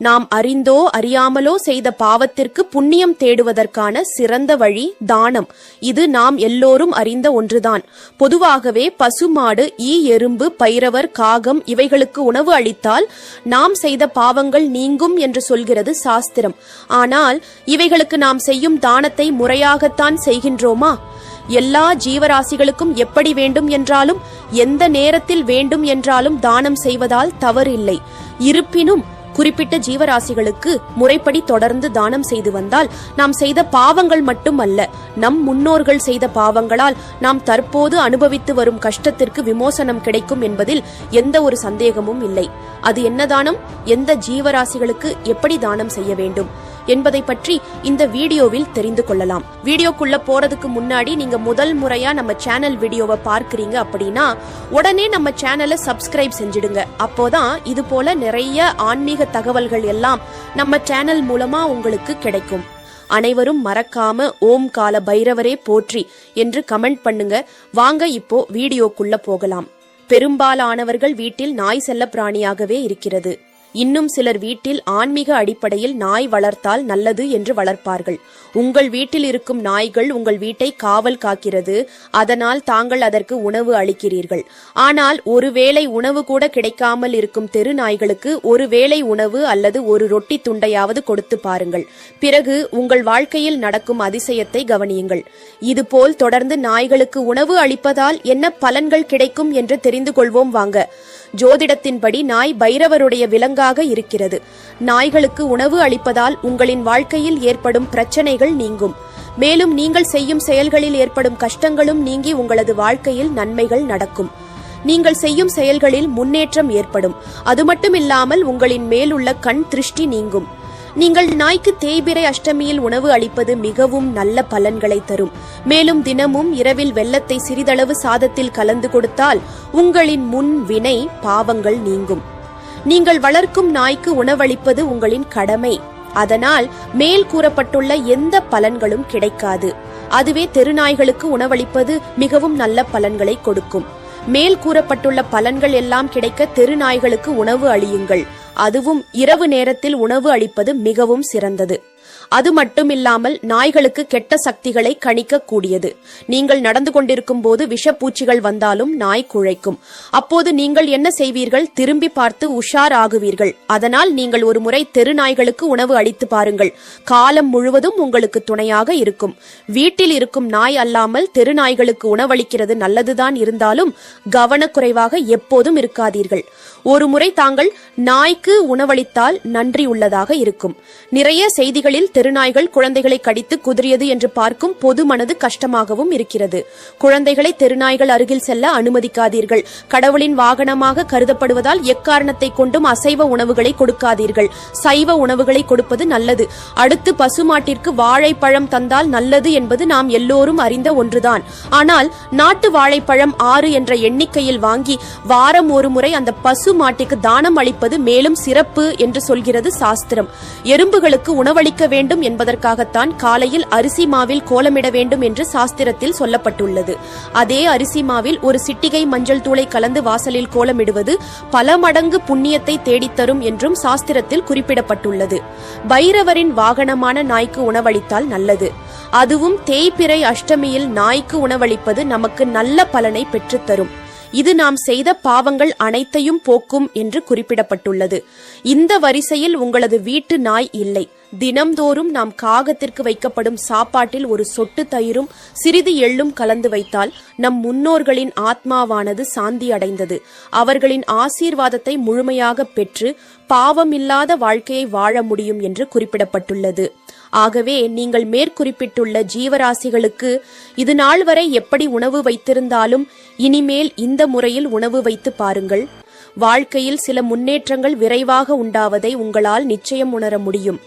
நாம் அறிந்தோ அறியாமலோ செய்த பாவத்திற்கு புண்ணியம் தேடுவதற்கான சிறந்த வழி தானம். இது நாம் எல்லோரும் அறிந்த ஒன்றுதான். பொதுவாகவே பசுமாடு ஈ எறும்பு பைரவர் காகம் இவைகளுக்கு உணவு அளித்தால் நாம் செய்த பாவங்கள் நீங்கும் என்று சொல்கிறது சாஸ்திரம். ஆனால் இவைகளுக்கு நாம் செய்யும் தானத்தை முறையாகத்தான் செய்கின்றோமா? எல்லா ஜீவராசிகளுக்கும் எப்படி வேண்டும் என்றாலும் எந்த நேரத்தில் வேண்டும் என்றாலும் தானம் செய்வதால் தவறில்லை. இருப்பினும் குறிப்பிட்ட ஜீவராசிகளுக்கு முறைப்படி தொடர்ந்து தானம் செய்து வந்தால் நாம் செய்த பாவங்கள் மட்டுமல்ல நம் முன்னோர்கள் செய்த பாவங்களால் நாம் தற்போது அனுபவித்து வரும் கஷ்டத்திற்கு விமோசனம் கிடைக்கும் என்பதில் எந்த ஒரு சந்தேகமும் இல்லை. அது என்ன தானம்? எந்த ஜீவராசிகளுக்கு எப்படி தானம் செய்ய வேண்டும்? என்பதை பற்றி இந்த வீடியோவில் தெரிந்து கொள்ளலாம். வீடியோக்குள்ள போறதுக்கு முன்னாடி நீங்க முதல் முறையா நம்ம சேனல் வீடியோவை பார்க்கறீங்க அப்படின்னா உடனே நம்ம சேனலை சப்ஸ்கிரைப் செஞ்சிடுங்க. அப்போதான் இது போல நிறைய ஆன்மீக தகவல்கள் எல்லாம் நம்ம சேனல் மூலமா உங்களுக்கு கிடைக்கும். அனைவரும் மறக்காம ஓம் கால பைரவரே போற்றி என்று கமெண்ட் பண்ணுங்க. வாங்க இப்போ வீடியோக்குள்ள போகலாம். பெரும்பாலானவர்கள் வீட்டில் நாய் செல்ல பிராணியாகவே இருக்கிறது. இன்னும் சிலர் வீட்டில் ஆன்மீக அடிப்படையில் நாய் வளர்த்தால் நல்லது என்று வளர்ப்பார்கள். உங்கள் வீட்டில் இருக்கும் நாய்கள் உங்கள் வீட்டை காவல் காக்கிறது அதனால் தாங்கள் அதற்கு உணவு அளிக்கிறீர்கள். ஆனால் ஒருவேளை உணவு கூட கிடைக்காமல் இருக்கும் தெரு நாய்களுக்கு ஒரு வேளை உணவு அல்லது ஒரு ரொட்டி துண்டையாவது கொடுத்து பாருங்கள். பிறகு உங்கள் வாழ்க்கையில் நடக்கும் அதிசயத்தை கவனியுங்கள். இதுபோல் தொடர்ந்து நாய்களுக்கு உணவு அளிப்பதால் என்ன பலன்கள் கிடைக்கும் என்று தெரிந்து கொள்வோம் வாங்க. ஜோதிடத்தின்படி நாய் பைரவருடைய விலங்காக இருக்கிறது. நாய்களுக்கு உணவு அளிப்பதால் உங்களின் வாழ்க்கையில் ஏற்படும் பிரச்சனைகள் நீங்கும். மேலும் நீங்கள் செய்யும் செயல்களில் ஏற்படும் கஷ்டங்களும் நீங்கி உங்களது வாழ்க்கையில் நன்மைகள் நடக்கும். நீங்கள் செய்யும் செயல்களில் முன்னேற்றம் ஏற்படும். அது மட்டுமில்லாமல் உங்களின் மேலுள்ள கண் திருஷ்டி நீங்கும். நீங்கள் நாய்க்கு தேய்பிரை அஷ்டமியில் உணவு அளிப்பது மிகவும் நல்ல பலன்களை தரும். மேலும் தினமும் இரவில் வெள்ளத்தை சிறிதளவு சாதத்தில் கலந்து கொடுத்தால் உங்களின் முன் வினை பாவங்கள் நீங்கும். நீங்கள் வளர்க்கும் நாய்க்கு உணவளிப்பது உங்களின் கடமை. அதனால் மேல் கூறப்பட்டுள்ள எந்த பலன்களும் கிடைக்காது. அதுவே தெருநாய்களுக்கு உணவளிப்பது மிகவும் நல்ல பலன்களை கொடுக்கும். மேல் கூறப்பட்டுள்ள பலன்கள் எல்லாம் கிடைக்க தெருநாய்களுக்கு உணவு அளியுங்கள். அதுவும் இரவு நேரத்தில் உணவு அளிப்பது மிகவும் சிறந்தது. அது மட்டுமில்லாமல் நாய்களுக்கு கெட்ட சக்திகளை கணிக்க கூடியது நீங்கள் நடந்து கொண்டிருக்கும் போது விஷப்பூச்சிகள் வந்தாலும் நாய் குழைக்கும். அப்போது நீங்கள் என்ன செய்வீர்கள்? திரும்பி பார்த்து உஷார் ஆகுவீர்கள் அதனால் நீங்கள் ஒரு முறை தெரு நாய்களுக்கு உணவு அளித்து பாருங்கள். காலம் முழுவதும் உங்களுக்கு துணையாக இருக்கும். வீட்டில் இருக்கும் நாய் அல்லாமல் தெரு நாய்களுக்கு உணவளிக்கிறது நல்லதுதான் இருந்தாலும் கவனக்குறைவாக எப்போதும் இருக்காதீர்கள். ஒரு முறை தாங்கள் நாய்க்கு உணவளித்தால் நன்றி உள்ளதாக இருக்கும். நிறைய செய்திகளில் தெருநாய்கள் குழந்தைகளை கடித்து குதிரியது என்று பார்க்கும் பொது மனது கஷ்டமாகவும் இருக்கிறது. குழந்தைகளை தெருநாய்கள் அருகில் செல்ல அனுமதிக்காதீர்கள். கடவுளின் வாகனமாக கருதப்படுவதால் எக்காரணத்தை கொண்டும் அசைவ உணவுகளை கொடுக்காதீர்கள். சைவ உணவுகளை கொடுப்பது நல்லது. அடுத்து பசுமாட்டிற்கு வாழைப்பழம் தந்தால் நல்லது என்பது நாம் எல்லோரும் அறிந்த ஒன்றுதான். ஆனால் நாட்டு வாழைப்பழம் ஆறு என்ற எண்ணிக்கையில் வாங்கி வாரம் ஒரு முறை அந்த பசு மாட்டிற்கு தானம் அளிப்பது மேலும் சிறப்பு என்று சொல்கிறது சாஸ்திரம். எறும்புகளுக்கு உணவளிக்க வேண்டும் என்பதற்காகத்தான் காலையில் அரிசி மாவில் கோலமிட வேண்டும் என்று சாஸ்திரத்தில் சொல்லப்பட்டுள்ளது. அதே அரிசி மாவில் ஒரு சிட்டிகை மஞ்சள் தூளை கலந்து வாசலில் கோலமிடுவது பல மடங்கு புண்ணியத்தை தேடித்தரும் என்றும் சாஸ்திரத்தில் குறிப்பிடப்பட்டுள்ளது. பைரவரின் வாகனமான நாய்க்கு உணவளித்தால் நல்லது. அதுவும் தேய்பிறை அஷ்டமியில் நாய்க்கு உணவளிப்பது நமக்கு நல்ல பலனை பெற்றுத்தரும். இது நாம் செய்த பாவங்கள் அனைத்தையும் போக்கும் என்று குறிப்பிடப்பட்டுள்ளது. இந்த வரிசையில் உங்களது வீட்டு நாய் இல்லை. தினம்தோறும் நாம் காகத்திற்கு வைக்கப்படும் சாப்பாட்டில் ஒரு சொட்டு தயிரும் சிறிது எள்ளும் கலந்து வைத்தால் நம் முன்னோர்களின் ஆத்மாவானது சாந்தி அடைந்தது. அவர்களின் ஆசீர்வாதத்தை முழுமையாக பெற்று பாவமில்லாத வாழ்க்கையை வாழ முடியும் என்று குறிப்பிடப்பட்டுள்ளது. ஆகவே நீங்கள் மேற்குறிப்பிட்டுள்ள ஜீவராசிகளுக்கு இது நாள் வரை எப்படி உணவு வைத்திருந்தாலும் இனிமேல் இந்த முறையில் உணவு வைத்து பாருங்கள். வாழ்க்கையில் சில முன்னேற்றங்கள் விரைவாக உண்டாவதை உங்களால் நிச்சயம் உணர முடியும்.